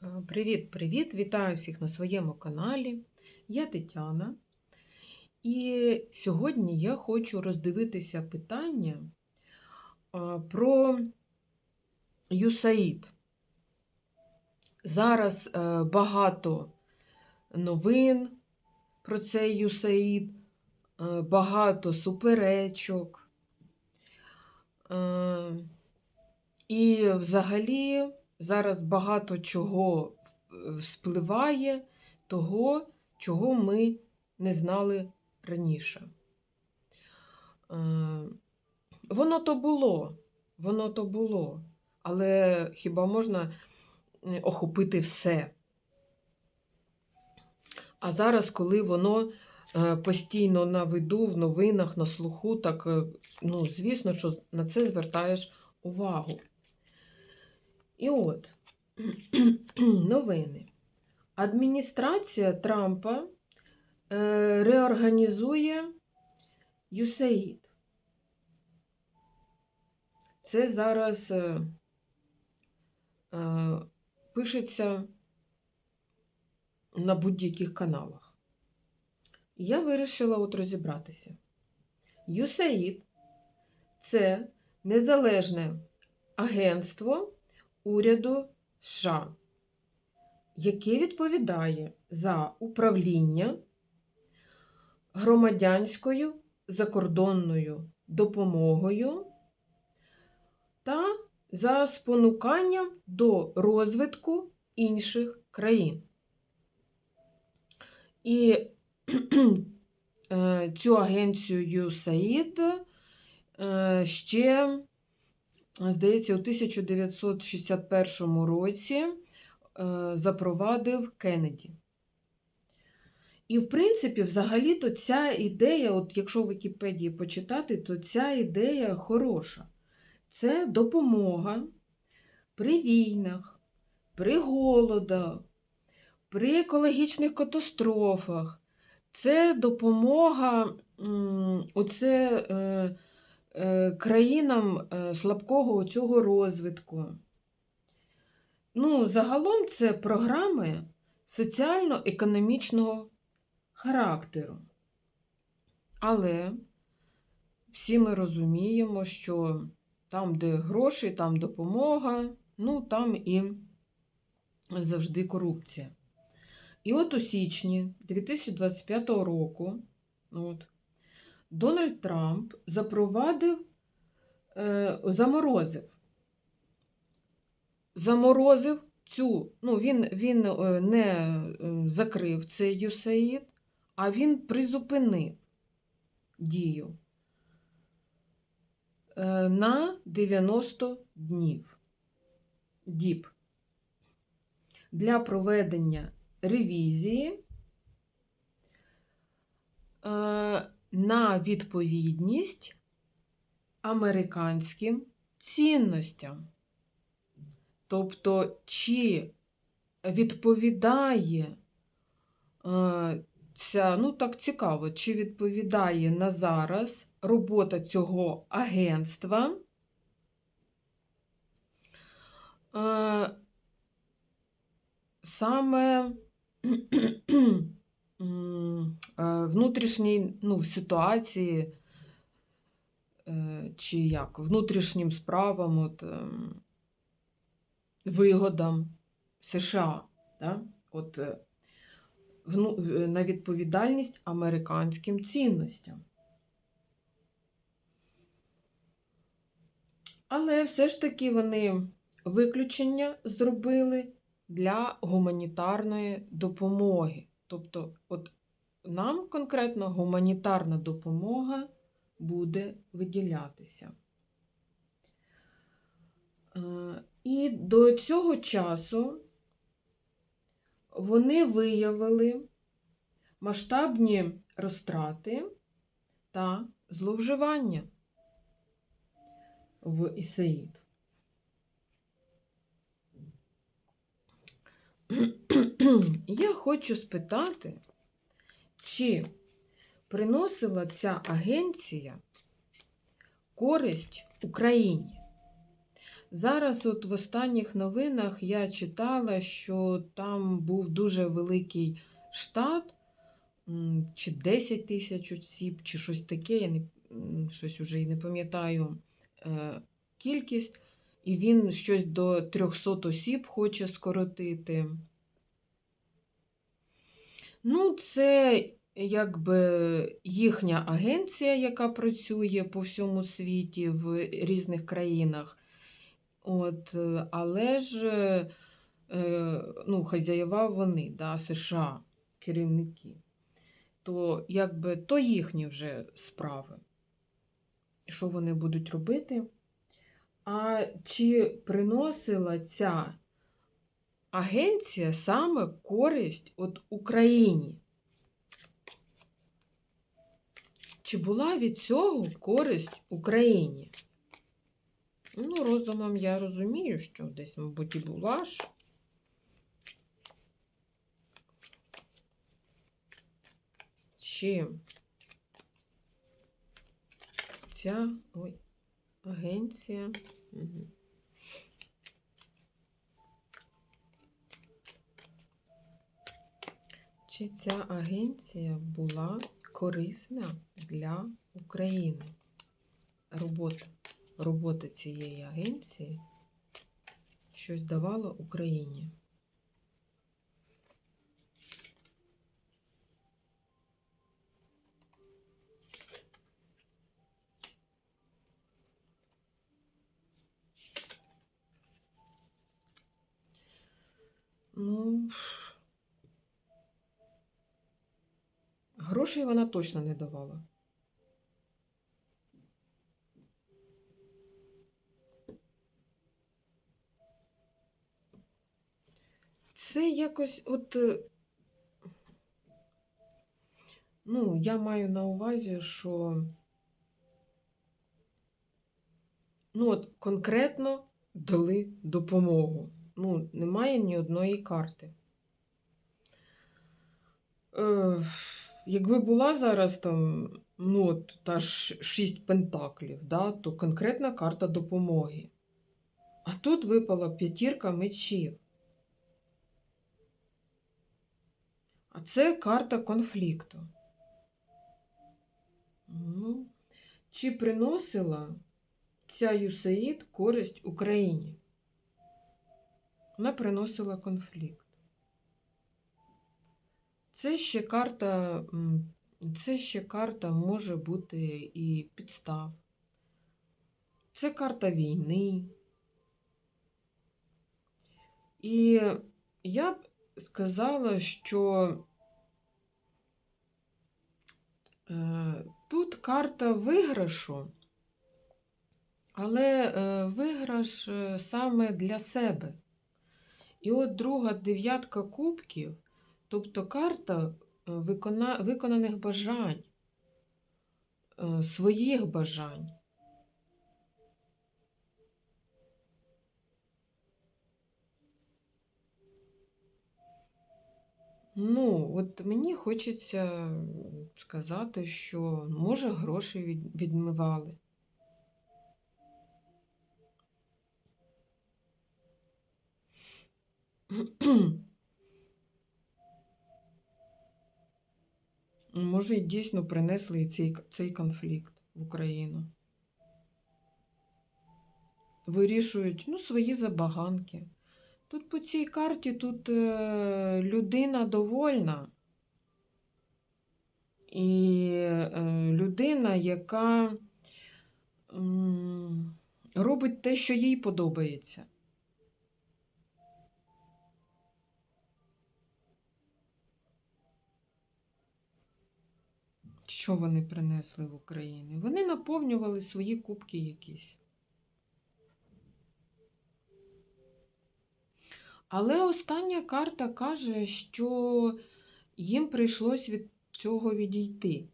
Привіт-привіт! Вітаю всіх на своєму каналі. Я Тетяна. І сьогодні я хочу роздивитися питання про USAID. Зараз е, багато новин про цей USAID, е, багато суперечок. Е, І взагалі зараз багато чого вспливає, того, чого ми не знали раніше. Е, Воно то було, воно то було, але хіба можна охопити все? А зараз, коли воно е, постійно на виду, в новинах, на слуху, так, е, ну, звісно, що на це звертаєш увагу. І от новини. Адміністрація Трампа е, реорганізує USAID. Це зараз е, е, пишеться на будь-яких каналах. Я вирішила от розібратися. USAID – це незалежне агентство уряду США, яке відповідає за управління громадянською закордонною допомогою та за спонуканням до розвитку інших країн. І е, цю агенцію USAID е, ще здається, у 1961 році е, запровадив Кеннеді. І, в принципі, взагалі-то ця ідея, от якщо в Вікіпедії почитати, то ця ідея хороша. Це допомога при війнах, при голодах, при екологічних катастрофах. Це допомога, оце. Е, країнам е, слабкого цього розвитку. Ну, Загалом це програми соціально-економічного характеру. Але всі ми розуміємо, що там, де гроші, там допомога, ну там і завжди корупція. І от у січні 2025 року от, Дональд Трамп запровадив, е, заморозив. Заморозив цю, ну, він він е, не е, закрив цей USAID, а він призупинив дію на 90 днів діб для проведення ревізії на відповідність американським цінностям. Тобто, чи відповідає е, ця, ну так цікаво, чи відповідає на зараз робота цього агентства е, саме внутрішній ну, ситуації, е, чи як, внутрішнім справам, от, ем, вигодам США. Да? От, е, на відповідальність американським цінностям. Але все ж таки вони виключення зробили для гуманітарної допомоги. Тобто, от нам конкретно гуманітарна допомога буде виділятися. Е, і до цього часу вони виявили масштабні розтрати та зловживання в Ісаїд. Я хочу спитати, чи приносила ця агенція користь Україні? Зараз, от в останніх новинах, я читала, що там був дуже великий штат, чи 10 тисяч осіб, чи щось таке, я не, щось уже і не пам'ятаю е, кількість, і він щось до 300 осіб хоче скоротити. Ну, це якби їхня агенція, яка працює по всьому світі в різних країнах. От, але ж е, ну, хазяєва вони, да, США, керівники. То якби то їхні вже справи. Що вони будуть робити? А чи приносила ця агенція саме користь от Україні? Чи була від цього користь Україні? Ну, розумом я розумію, що десь, мабуть, і була ж. Чи ця ой, агенція. Угу. Чи ця агенція була корисна для України? Робота, робота цієї агенції щось давала Україні? Ну, грошей вона точно не давала. Це якось от. е, Ну, я маю на увазі, що. Ну, от конкретно дали допомогу. Ну, немає ні одної карти. Е, якби була зараз там, ну, та ж шість пентаклів, да, то конкретна карта допомоги. А тут випала п'ятірка мечів. А це карта конфлікту. Ну, чи приносила ця Юсаїд користь Україні? Вона приносила конфлікт. Це ще карта, це ще карта може бути і підстав. Це карта війни. І я б сказала, що е, тут карта виграшу, але е, виграш е, саме для себе. І от друга дев'ятка кубків, тобто карта е, викона, виконаних бажань, е, своїх бажань. Ну, от мені хочеться сказати, що може гроші відмивали. Може, і дійсно принесли цей, цей конфлікт в Україну. Вирішують ну, свої забаганки. Тут по цій карті тут е, людина довольна. І е, людина, яка м, робить те, що їй подобається. Що вони принесли в Україну? Вони наповнювали свої кубки якісь. Але остання карта каже, що їм прийшлось від цього відійти.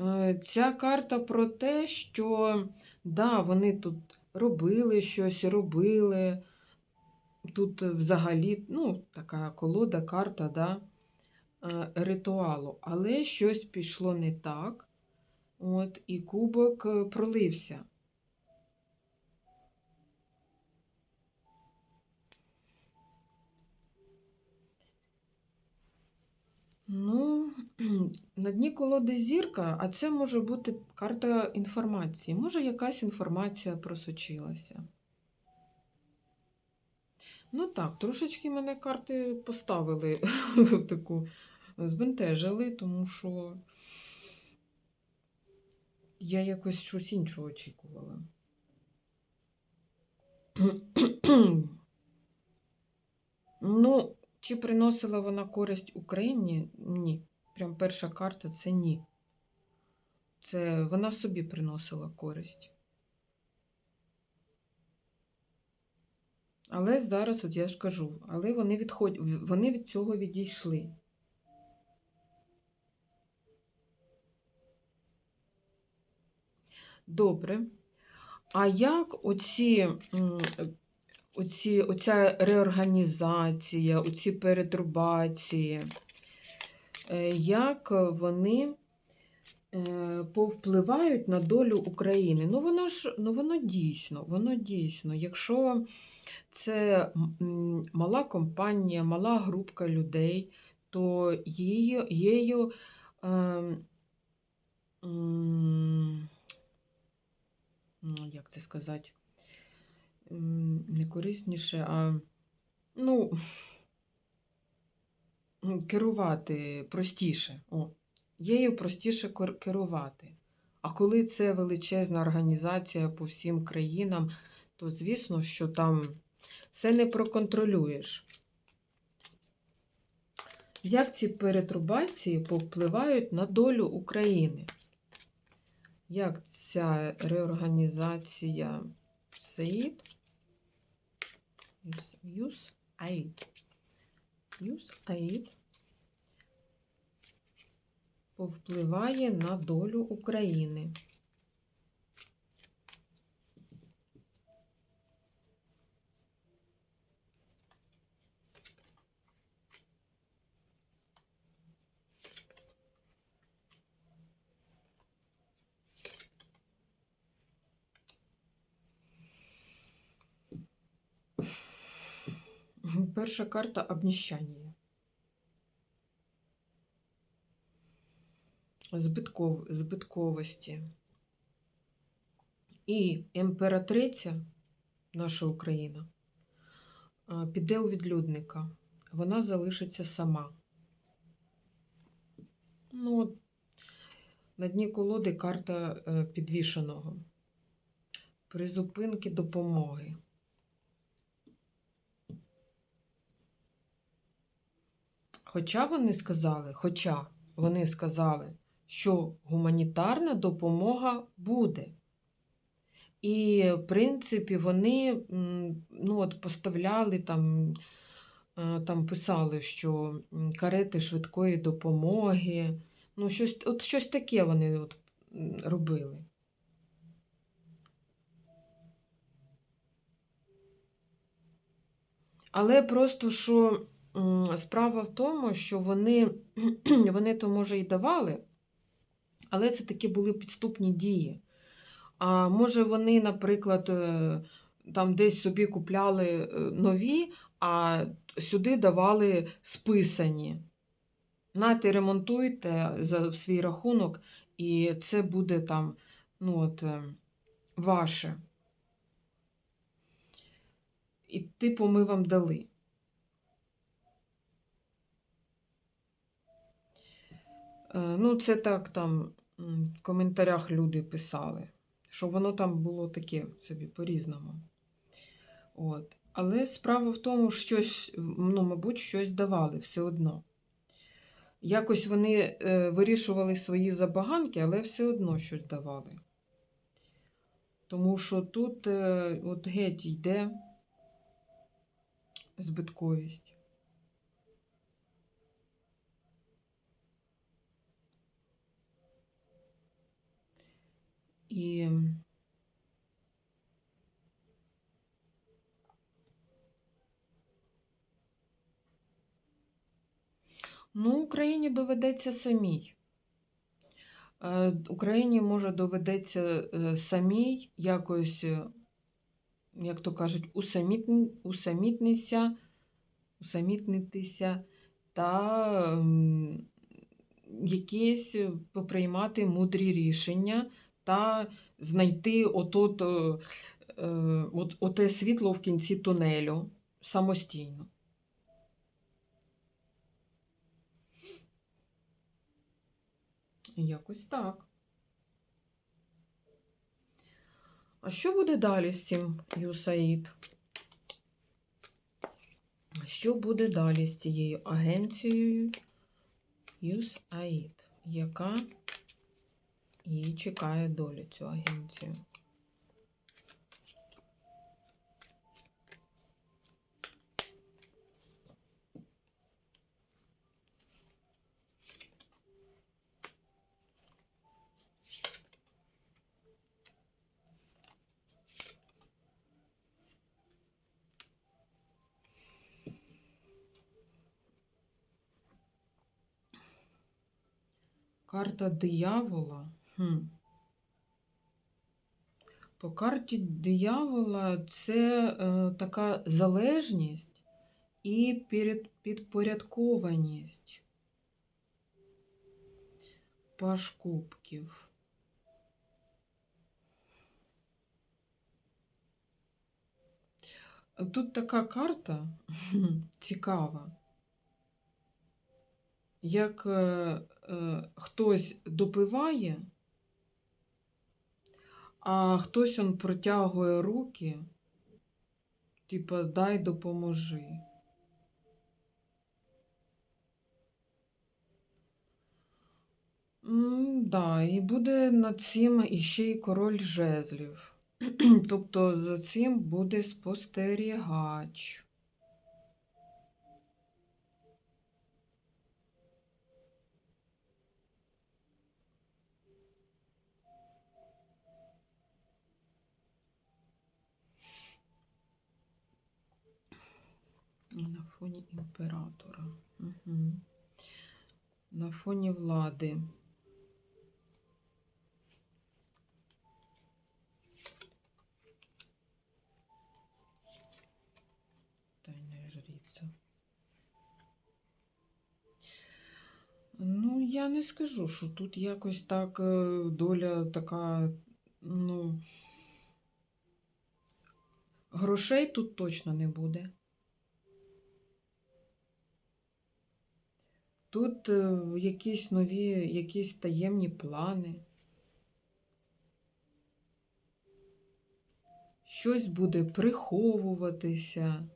Е, Ця карта про те, що да, вони тут робили щось, робили. Тут взагалі, ну, така колода, карта, да, е, ритуалу. Але щось пішло не так. От, і кубок е, пролився. Ну, на дні колоди зірка, а це може бути карта інформації. Може, якась інформація просочилася. Ну так, трошечки мене карти поставили таку, збентежили, тому що я якось щось іншого очікувала. Ну, чи приносила вона користь Україні? Ні. Прям перша карта це ні. Це вона собі приносила користь. Але зараз, от я ж кажу, але вони, відход... вони від цього відійшли. Добре. А як оці, оці, оця реорганізація, оці перетрубації, е, як вони повпливають на долю України? Ну, воно ж ну, воно дійсно, воно дійсно. Якщо це мала компанія, мала групка людей, то її, її м, ну, як це сказати, не корисніше, а ну, керувати простіше. О, Єю простіше керувати. А коли це величезна організація по всім країнам, то звісно, що там все не проконтролюєш. Як ці перетрубації повпливають на долю України? Як ця реорганізація САїД? Юс Аїд. Юс Аїд повпливає на долю України. Перша карта обніщання. Збитков, збитковості. І імператриця, наша Україна, піде у відлюдника. Вона залишиться сама. Ну, на дні колоди карта е, підвішеного. Призупинки допомоги. Хоча вони сказали, хоча вони сказали, що гуманітарна допомога буде. І, в принципі, вони ну, от поставляли там, е, там писали, що карети швидкої допомоги. Ну, щось, от щось таке вони от робили. Але просто що справа в тому, що вони, вони то, може, і давали, але це такі були підступні дії. А може, вони, наприклад, е, там десь собі купляли е, нові, а сюди давали списані. Нате, ремонтуйте за свій рахунок, і це буде там, ну от, е, ваше. І типу ми вам дали. Ну, це так там в коментарях люди писали, що воно там було таке собі по-різному. От. Але справа в тому, що ну, мабуть, щось давали все одно. Якось вони е, вирішували свої забаганки, але все одно щось давали. Тому що тут е, от геть йде збитковість. І ну, Україні доведеться самій. Е, Україні може доведеться е, самій якось, е, як то кажуть, усамітн- усамітнитися, усамітнитися та ем, якісь поприймати мудрі рішення та знайти отот, е, е, от, оте світло в кінці тунелю самостійно. Якось так. А що буде далі з цим Юсаїд? Що буде далі з цією агенцією USAID, яка її чекає долю цю агенцію? Карта диявола. Хм. По карті диявола це е, така залежність і перед, підпорядкованість. Паш кубків. Тут така карта цікава. Як е, е, хтось допиває, а хтось он протягує руки, типа дай допоможи. М, да, і буде над цим іще й король жезлів. Тобто за цим буде спостерігач. На фоні імператора. Угу. На фоні влади. Тайна жриця. Ну, я не скажу, що тут якось так е, доля така, ну, грошей тут точно не буде. Тут е, якісь нові, якісь таємні плани. Щось буде приховуватися.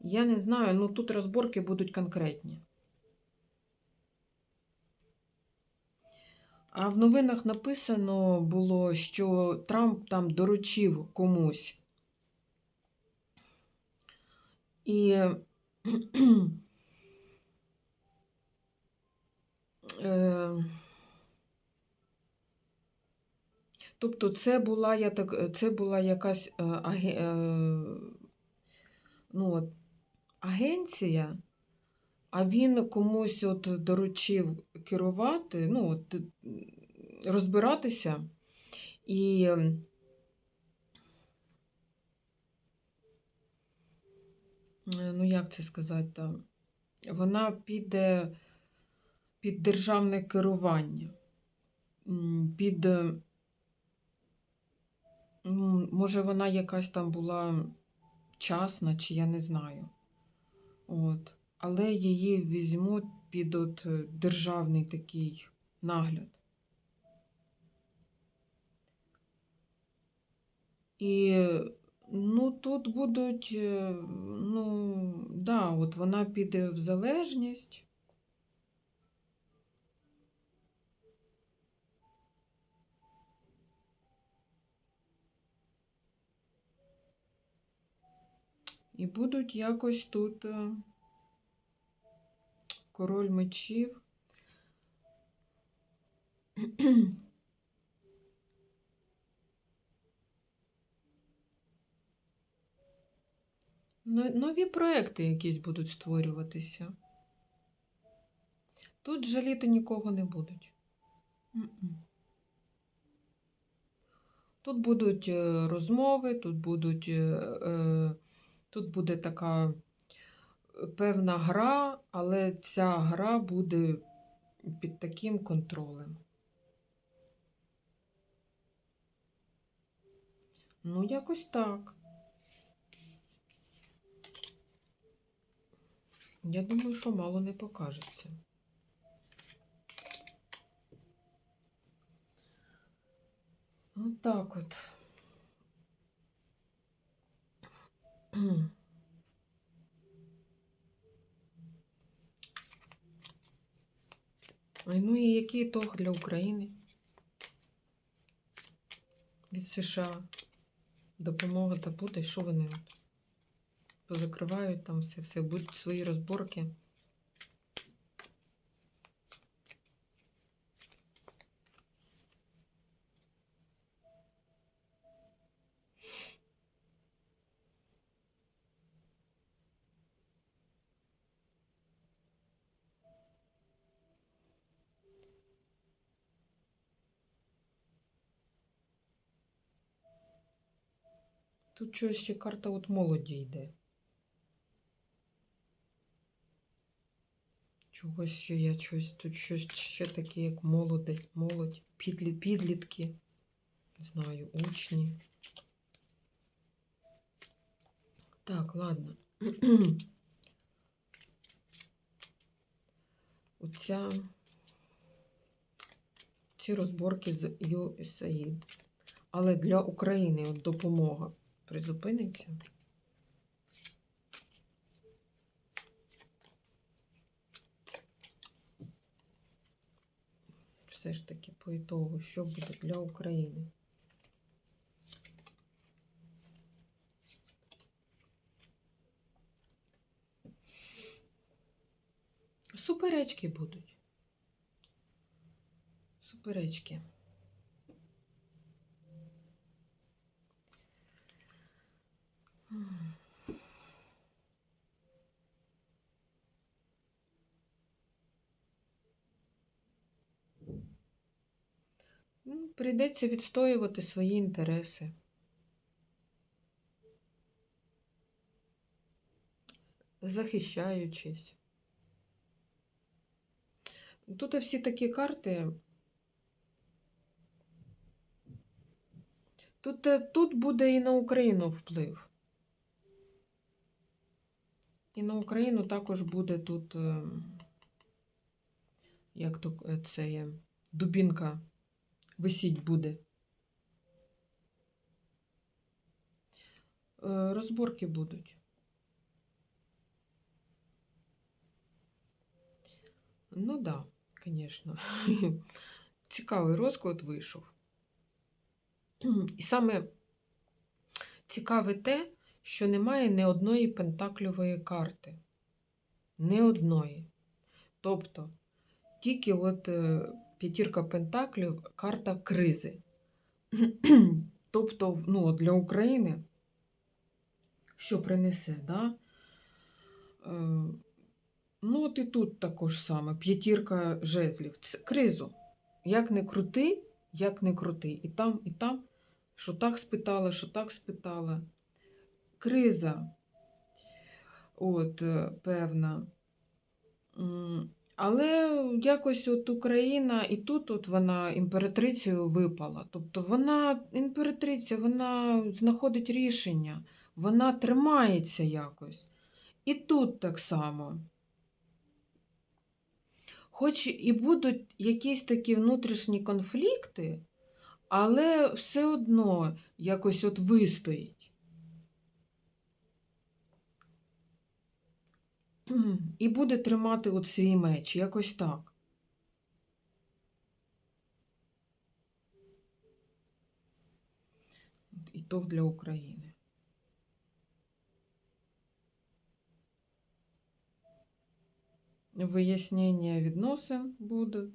Я не знаю, ну тут розборки будуть конкретні. А в новинах написано було, що Трамп там доручив комусь. І е, тобто це була, я так, це була якась е, аге, е, ну, агенція, а він комусь от доручив керувати, ну, от, розбиратися. І ну, як це сказати там, вона піде під державне керування, під, е, ну, може, вона якась там була частна, чи я не знаю. От. Але її візьмуть під от е, державний такий нагляд. І ну, тут будуть, е, ну, да, от вона піде в залежність. І будуть якось тут е, король мечів. Ну, нові проекти якісь будуть створюватися. Тут жаліти нікого не будуть. Тут будуть е, розмови, тут будуть, е, е, тут буде така певна гра, але ця гра буде під таким контролем. Ну, якось так. Я думаю, що мало не покажеться. От так от. Ой, Ну і який ітог для України? Від США. Допомога та буде, що вони? Позакривають там все, все, будуть свої розборки. Тут щось ще карта от молоді йде. Чогось ще я щось, тут щось ще таке, як молоде, молодь, підлі, підлітки, не знаю, учні. Так, ладно. Оця ці розборки з USAID. Але для України от допомога призупиниться. Все ж таки по ітогу, що буде для України? Суперечки будуть. Суперечки. Ну, прийдеться відстоювати свої інтереси. Захищаючись. Тут всі такі карти. Тут, е, тут буде і на Україну вплив. І на Україну також буде тут, е, як то е, це є, дубінка висіть буде. Е, Розборки будуть. Ну да, звісно. Цікавий розклад вийшов. І саме цікаве те, що немає ні одної пентакльової карти. Ні одної. Тобто, тільки от е, п'ятірка пентаклів карта кризи. тобто, ну, для України, що принесе, да? Е, Ну, от і тут також саме п'ятірка жезлів. Це кризу. Як не крути, як не крути. І там, і там, що так спитала, що так спитала. Криза, от, е, певна. Але якось от Україна і тут от вона імператрицею випала. Тобто вона імператриця, вона знаходить рішення, вона тримається якось. І тут так само. Хоч і будуть якісь такі внутрішні конфлікти, але все одно якось от вистоїть. І буде тримати от свій меч, якось так. І то для України. Вияснення відносин буде.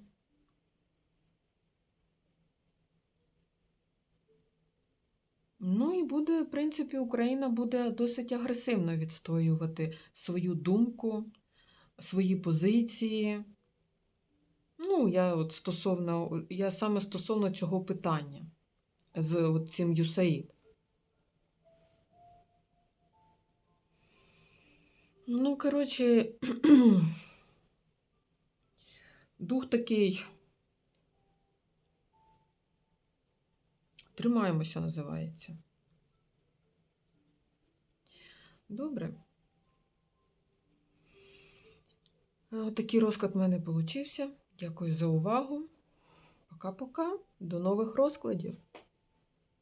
Ну і буде, в принципі, Україна буде досить агресивно відстоювати свою думку, свої позиції. Ну, я от стосовно, я саме стосовно цього питання з от цим ЮСАїд. Ну, коротше, дух такий. Тримаємося, називається. Добре. Отакий Такий розклад в мене получився. Дякую за увагу. Пока-пока. До нових розкладів.